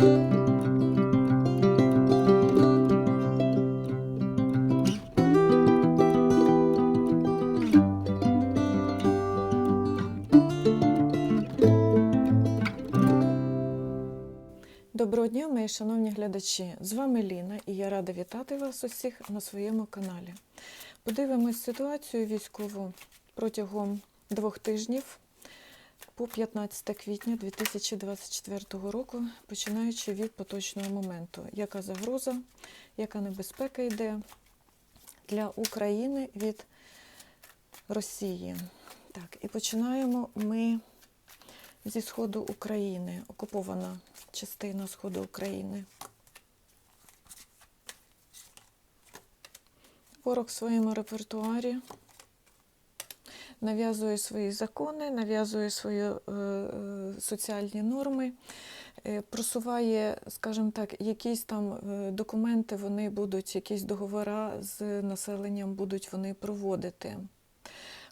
Доброго дня, мої шановні глядачі! З вами Ліна і я рада вітати вас усіх на своєму каналі. Подивимось ситуацію військову протягом двох тижнів по 15 квітня 2024 року, починаючи від поточного моменту. Яка загроза, яка небезпека йде для України від Росії? Так, і починаємо ми зі сходу України, окупована частина сходу України. Ворог в своєму репертуарі нав'язує свої закони, нав'язує свої е, е, соціальні норми, е, просуває, скажімо так, якісь там е, документи, вони будуть, якісь договори з населенням будуть вони проводити.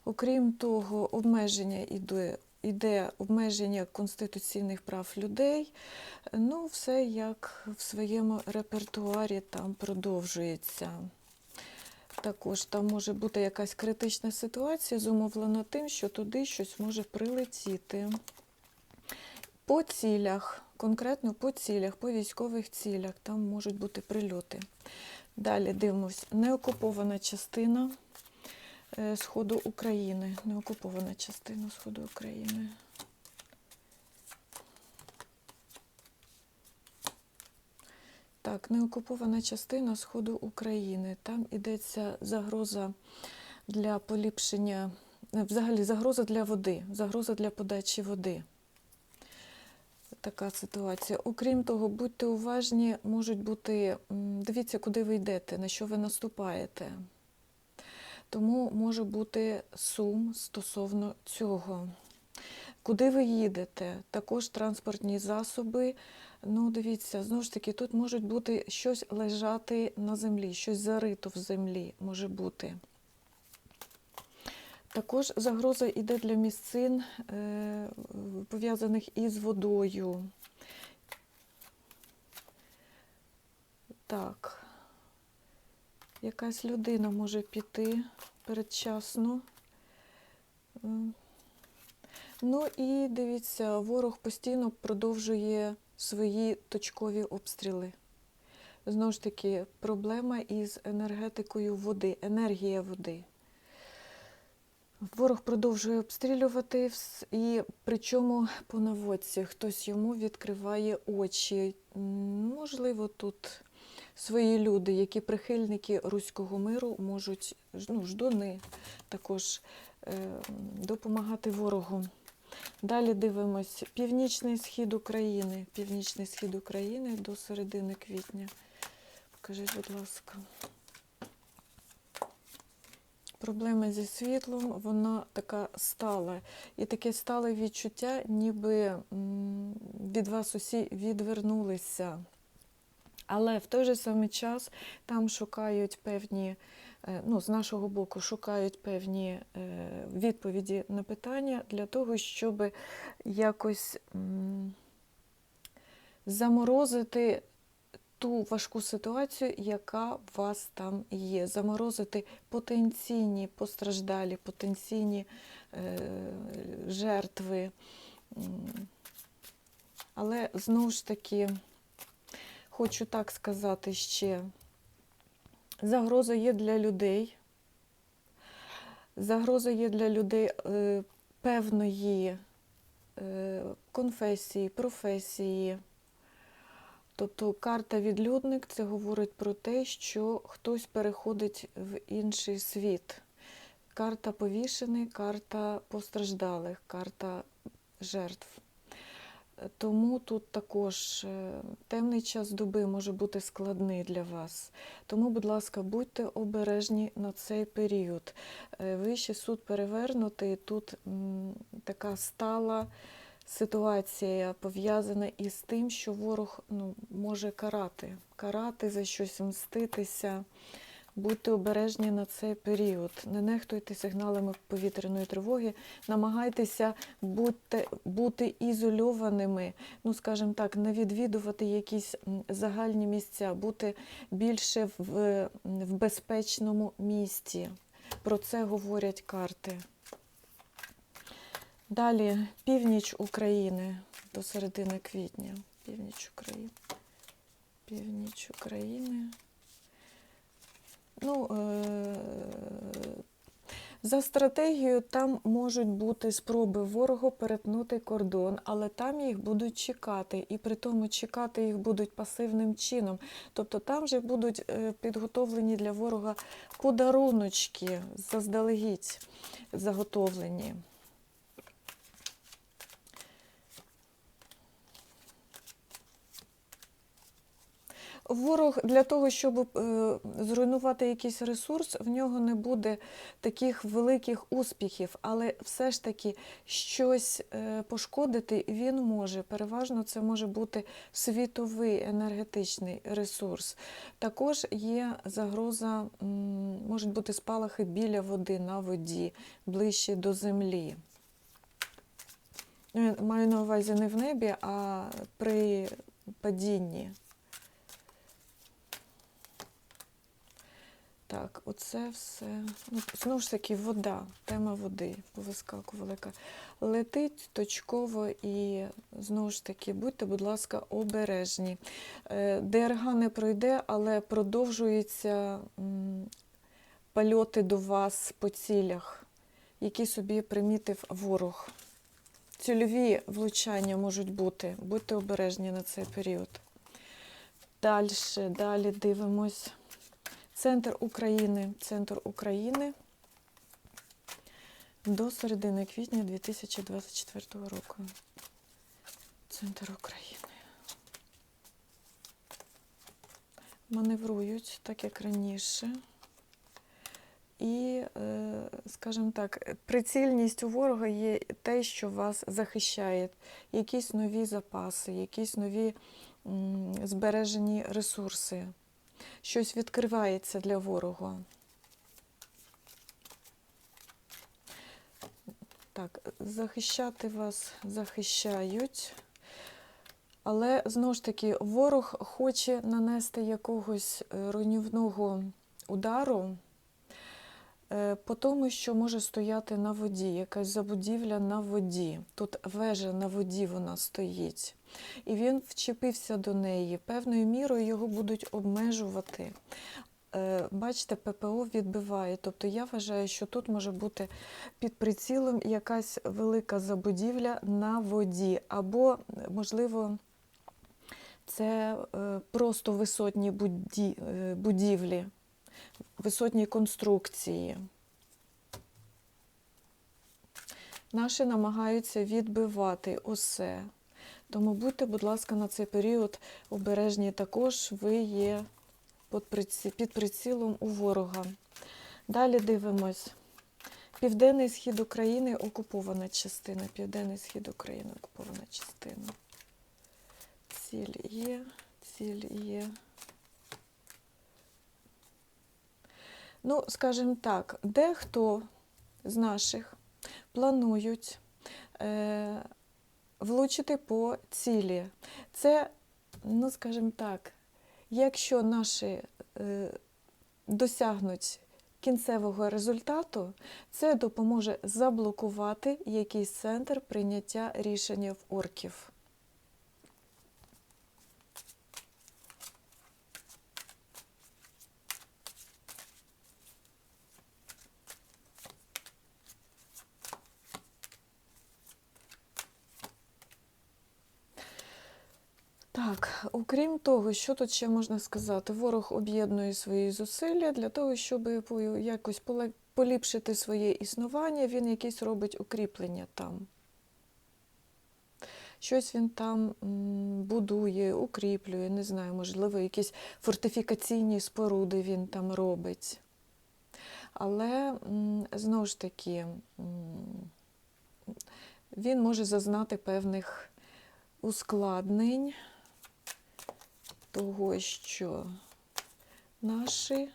Окрім того, обмеження іде, іде обмеження конституційних прав людей. Ну, все як в своєму репертуарі там продовжується. Також там може бути якась критична ситуація, зумовлена тим, що туди щось може прилетіти. По цілях, конкретно по цілях, по військових цілях, там можуть бути прильоти. Далі дивимось, неокупована частина е, Сходу України. Неокупована частина Сходу України. Так, неокупована частина Сходу України. Там йдеться загроза для поліпшення, е, взагалі загроза для води, загроза для подачі води. Така ситуація. Окрім того, будьте уважні, можуть бути, дивіться, куди ви йдете, на що ви наступаєте. Тому може бути сум стосовно цього. Куди ви їдете? Також транспортні засоби. Ну, дивіться, знову ж таки, тут можуть бути щось лежати на землі, щось зарито в землі може бути. Також загроза йде для місцин, е, пов'язаних із водою. Так. Якась людина може піти передчасно. Ну і дивіться, ворог постійно продовжує свої точкові обстріли. Знову ж таки, проблема із енергетикою води, енергія води. Ворог продовжує обстрілювати, і причому по наводці хтось йому відкриває очі. Можливо, тут свої люди, які прихильники руського миру, можуть, ну, ждуни також е, допомагати ворогу. Далі дивимось північний схід України. Північний схід України до середини квітня. Покажіть, будь ласка. Проблема зі світлом, вона така стала. І таке стале відчуття, ніби від вас усі відвернулися. Але в той же самий час там шукають певні, ну, з нашого боку, шукають певні е, відповіді на питання для того, щоб якось заморозити ту важку ситуацію, яка у вас там є. Заморозити потенційні постраждалі, потенційні е, жертви. Але знову ж таки, хочу так сказати ще, загроза є для людей. Загроза є для людей е, певної е, конфесії, професії. Тобто карта відлюдник це говорить про те, що хтось переходить в інший світ. Карта повішений, карта постраждалих, карта жертв. Тому тут також е, темний час доби може бути складний для вас. Тому, будь ласка, будьте обережні на цей період. Е, Вищий суд перевернутий, тут така стала ситуація пов'язана із тим, що ворог ну, може карати, карати за щось мститися. Будьте обережні на цей період. Не нехтуйте сигналами повітряної тривоги, намагайтеся бути, бути ізольованими, ну скажімо так, не відвідувати якісь загальні місця, бути більше в, в безпечному місті. Про це говорять карти. Далі північ України до середини квітня. Північ України. Північ України. Ну, е- за стратегією, там можуть бути спроби ворогу перетнути кордон, але там їх будуть чекати, і при тому чекати їх будуть пасивним чином. Тобто там вже будуть е, підготовлені для ворога подаруночки заздалегідь заготовлені. Ворог для того, щоб е, зруйнувати якийсь ресурс, в нього не буде таких великих успіхів, але все ж таки щось е, пошкодити він може. Переважно це може бути світовий енергетичний ресурс. Також є загроза, можуть бути спалахи біля води, на воді, ближче до землі. Ну, Маю на увазі не в небі, а при падінні. Так, оце все. Ну, знову ж таки, вода, тема води повискакувала. Летить точково і знову ж таки, будьте, будь ласка, обережні. Е, ДРГ не пройде, але продовжуються польоти до вас по цілях, які собі примітив ворог. Цільові влучання можуть бути. Будьте обережні на цей період. Далі, далі дивимось. Центр України. Центр України до середини квітня 2024 року. Центр України. Маневрують, так як раніше. І, е, скажімо так, прицільність у ворога є те, що вас захищає, якісь нові запаси, якісь нові збережені ресурси щось відкривається для ворога. Так, захищати вас захищають. Але знову ж таки, ворог хоче нанести якогось е, руйнівного удару по тому, що може стояти на воді, якась забудівля на воді. Тут вежа на воді вона стоїть. І він вчепився до неї. Певною мірою його будуть обмежувати. Е, Бачите, ППО відбиває. Тобто я вважаю, що тут може бути під прицілом якась велика забудівля на воді, або, можливо, це е, просто висотні е, будівлі, висотні конструкції. Наші намагаються відбивати усе. Тому будьте, будь ласка, на цей період обережні також, ви є під приці- під прицілом у ворога. Далі дивимось. Південний схід України окупована частина. Південний схід України окупована частина. Ціль є, ціль є. Ну, скажімо так, дехто з наших планують е, влучити по цілі. Це, ну скажімо так, якщо наші е, досягнуть кінцевого результату, це допоможе заблокувати якийсь центр прийняття рішення в орків. Так, окрім того, що тут ще можна сказати? Ворог об'єднує свої зусилля для того, щоб якось поліпшити своє існування, він якісь робить укріплення там. Щось він там будує, укріплює, не знаю, можливо, якісь фортифікаційні споруди він там робить. Але знову ж таки, він може зазнати певних ускладнень того, що наші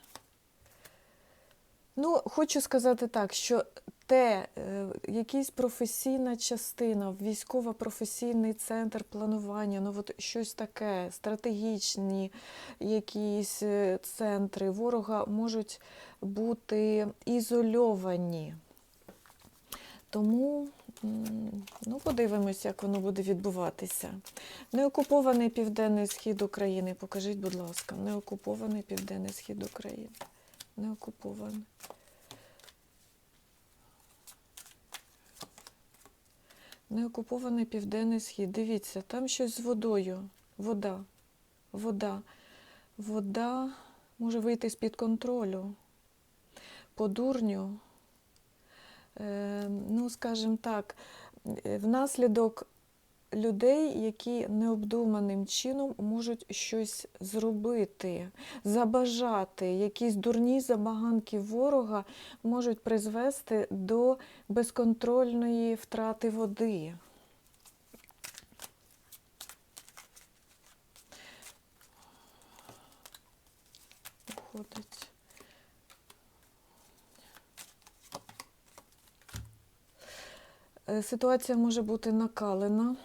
Ну, хочу сказати так, що те, е, якась професійна частина, військово-професійний центр планування, ну от щось таке, стратегічні якісь е, центри ворога можуть бути ізольовані. Тому ну, подивимось, як воно буде відбуватися. Неокупований південний схід України. Покажіть, будь ласка, неокупований південний схід України. Неокупований. Неокупований південний схід. Дивіться, там щось з водою. Вода. Вода. Вода може вийти з-під контролю. По дурню. Е, ну, скажімо так, е, внаслідок людей, які необдуманим чином можуть щось зробити, забажати, якісь дурні забаганки ворога можуть призвести до безконтрольної втрати води. Виходить. Е, Ситуація може бути накалена,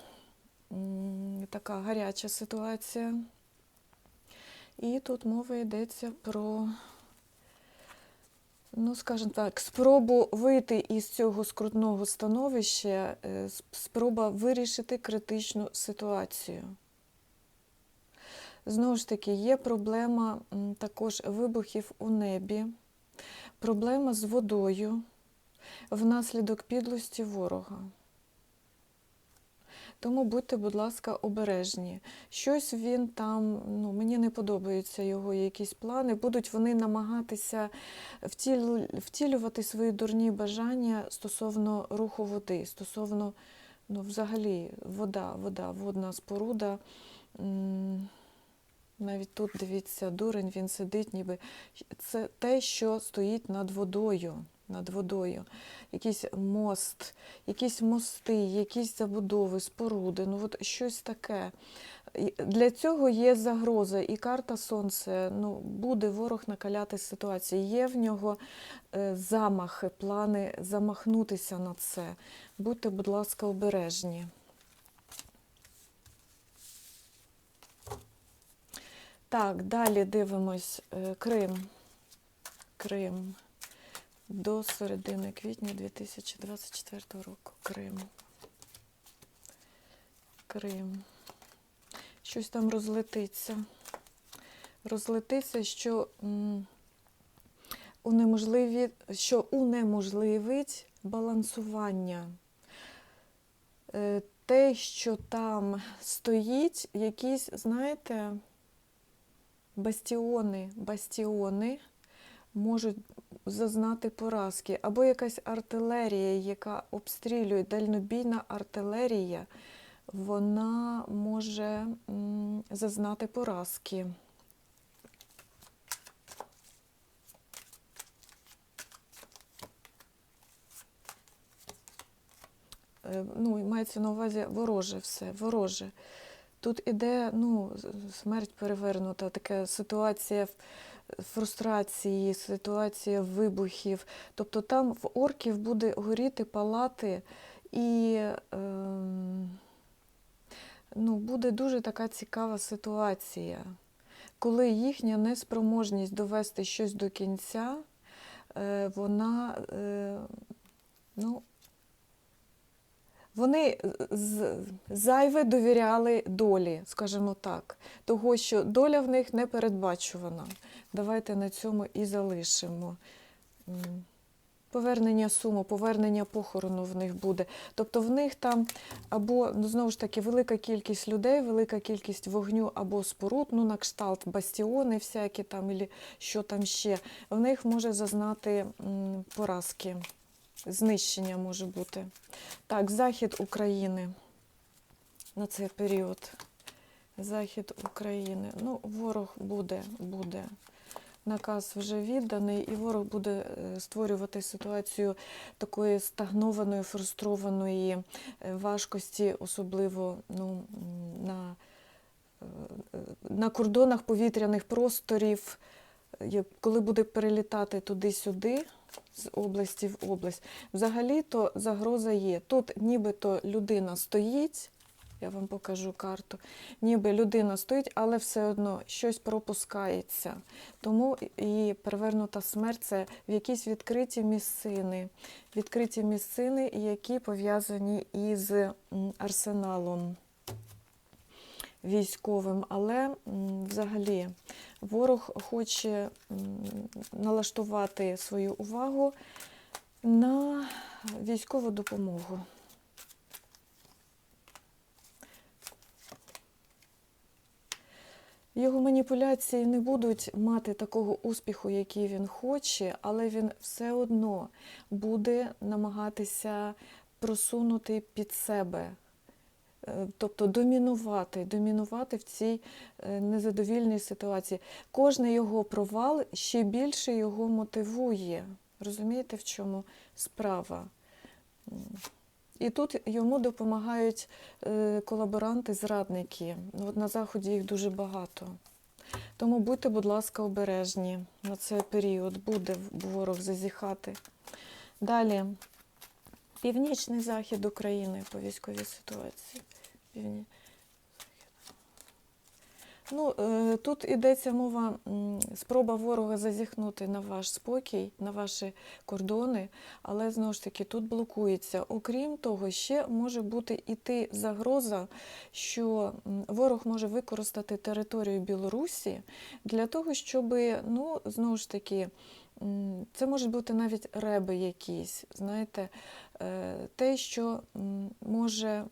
така гаряча ситуація. І тут мова йдеться про, ну, скажімо так, спробу вийти із цього скрутного становища, е, спроба вирішити критичну ситуацію. Знову ж таки, є проблема також вибухів у небі, проблема з водою внаслідок підлості ворога. Тому будьте, будь ласка, обережні. Щось він там, ну, мені не подобаються його якісь плани. Будуть вони намагатися втілю, втілювати свої дурні бажання стосовно руху води, стосовно, ну, взагалі, вода, вода, водна споруда. Навіть тут, дивіться, дурень, він сидить, ніби це те, що стоїть над водою. Над водою. Якийсь мост, якісь мости, якісь забудови, споруди, ну от щось таке. Для цього є загроза, і карта Сонце, ну, буде ворог накаляти ситуацію. Є в нього е, замахи, плани замахнутися на це. Будьте, будь ласка, обережні. Так, далі дивимось е, Крим. Крим. До середини квітня 2024 року. Крим. Крим. Щось там розлетиться. Розлетиться, що, унеможливі, що унеможливить балансування. Е, Те, що там стоїть, якісь, знаєте, бастіони, бастіони можуть зазнати поразки, або якась артилерія, яка обстрілює дальнобійна артилерія, вона може зазнати поразки. Е, Ну, мається на увазі вороже все, вороже. Тут іде ну, смерть перевернута, така ситуація фрустрації, ситуація вибухів. Тобто там в орків буде горіти палати і ем, ну, буде дуже така цікава ситуація, коли їхня неспроможність довести щось до кінця, е, вона е, ну, вони зайве довіряли долі, скажімо так, того, що доля в них не передбачувана. Давайте на цьому і залишимо. Повернення суму, повернення похорону в них буде. Тобто в них там або, ну, знову ж таки, велика кількість людей, велика кількість вогню або споруд, ну, на кшталт бастіони всякі там, або що там ще, в них може зазнати поразки. Знищення може бути. Так, захід України на цей період. Захід України. Ну, ворог буде, буде. Наказ вже відданий, і ворог буде е, створювати ситуацію такої стагнованої, фрустрованої е, важкості, особливо ну, на, е, на кордонах повітряних просторів, коли буде перелітати туди-сюди, з області в область. Взагалі-то загроза є. Тут нібито людина стоїть, я вам покажу карту, ніби людина стоїть, але все одно щось пропускається. Тому і перевернута смерть це в якісь відкриті місцини. Відкриті місцини, які пов'язані із арсеналом військовим, але взагалі ворог хоче налаштувати свою увагу на військову допомогу. Його маніпуляції не будуть мати такого успіху, який він хоче, але він все одно буде намагатися просунути під себе тобто домінувати, домінувати в цій е, незадовільній ситуації. Кожний його провал ще більше його мотивує. Розумієте, в чому справа? І тут йому допомагають е, колаборанти, зрадники. Ну, От на Заході їх дуже багато. Тому будьте, будь ласка, обережні на цей період. Буде ворог зазіхати. Далі. Північний захід України по військовій ситуації. Півні... Ну, е, тут йдеться мова, спроба ворога зазіхнути на ваш спокій, на ваші кордони, але знову ж таки тут блокується. Окрім того, ще може бути іти загроза, що ворог може використати територію Білорусі для того, щоб, ну, знову ж таки, це можуть бути навіть реби якісь, знаєте, е, те, що може.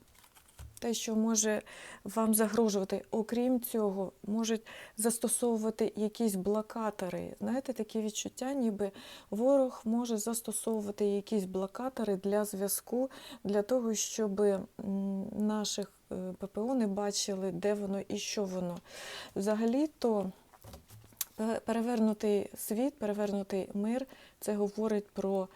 Те, що може вам загрожувати, окрім цього, можуть застосовувати якісь блокатори. Знаєте, такі відчуття, ніби ворог може застосовувати якісь блокатори для зв'язку, для того, щоб наших е, ППО не бачили, де воно і що воно. Взагалі-то перевернутий світ, перевернутий мир це говорить про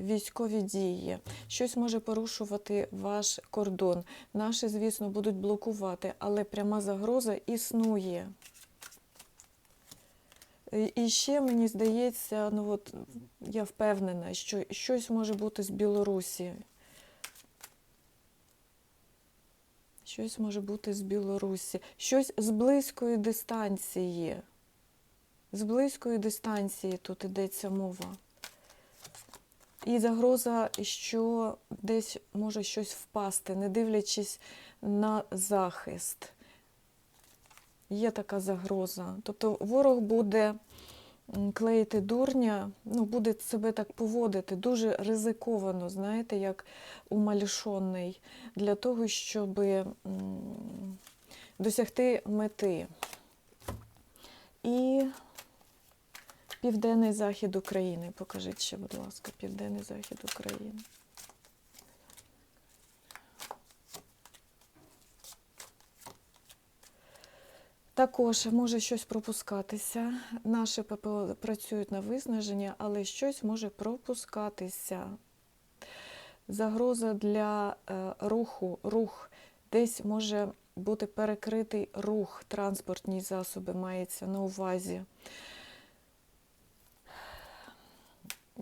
військові дії. Щось може порушувати ваш кордон. Наші, звісно, будуть блокувати, але пряма загроза існує. І- І ще мені здається, ну от я впевнена, що щось може бути з Білорусі. Щось може бути з Білорусі, щось з близької дистанції. З близької дистанції тут йдеться мова. І загроза, що десь може щось впасти, не дивлячись на захист. Є така загроза. Тобто ворог буде клеїти дурня, ну, буде себе так поводити, дуже ризиковано, знаєте, як умалішонний, для того, щоб досягти мети. І південний захід України. Покажіть ще, будь ласка, південний захід України. Також може щось пропускатися. Наші ППО працюють на виснаження, але щось може пропускатися. Загроза для е, руху, рух. Десь може бути перекритий рух, транспортні засоби мається на увазі.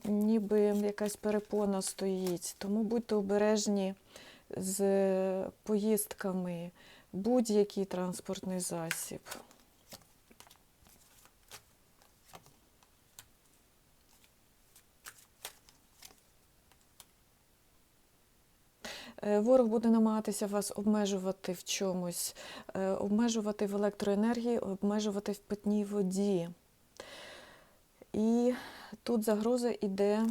Ніби якась перепона стоїть. Тому будьте обережні з поїздками, будь-який транспортний засіб. Е, Ворог буде намагатися вас обмежувати в чомусь, е, обмежувати в електроенергії, обмежувати в питній воді. І тут загроза йде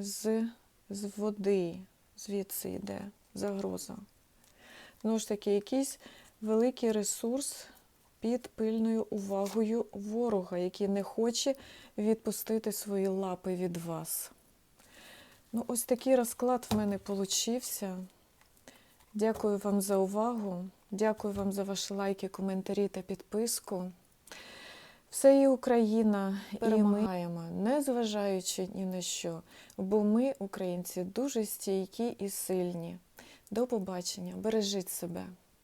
з, з води, звідси йде загроза. Знову ж таки, якийсь великий ресурс під пильною увагою ворога, який не хоче відпустити свої лапи від вас. Ну, ось такий розклад в мене получився. Дякую вам за увагу. Дякую вам за ваші лайки, коментарі та підписку. Все є Україна, і перемагаємо, незважаючи ні на що, бо ми, українці, дуже стійкі і сильні. До побачення, бережіть себе.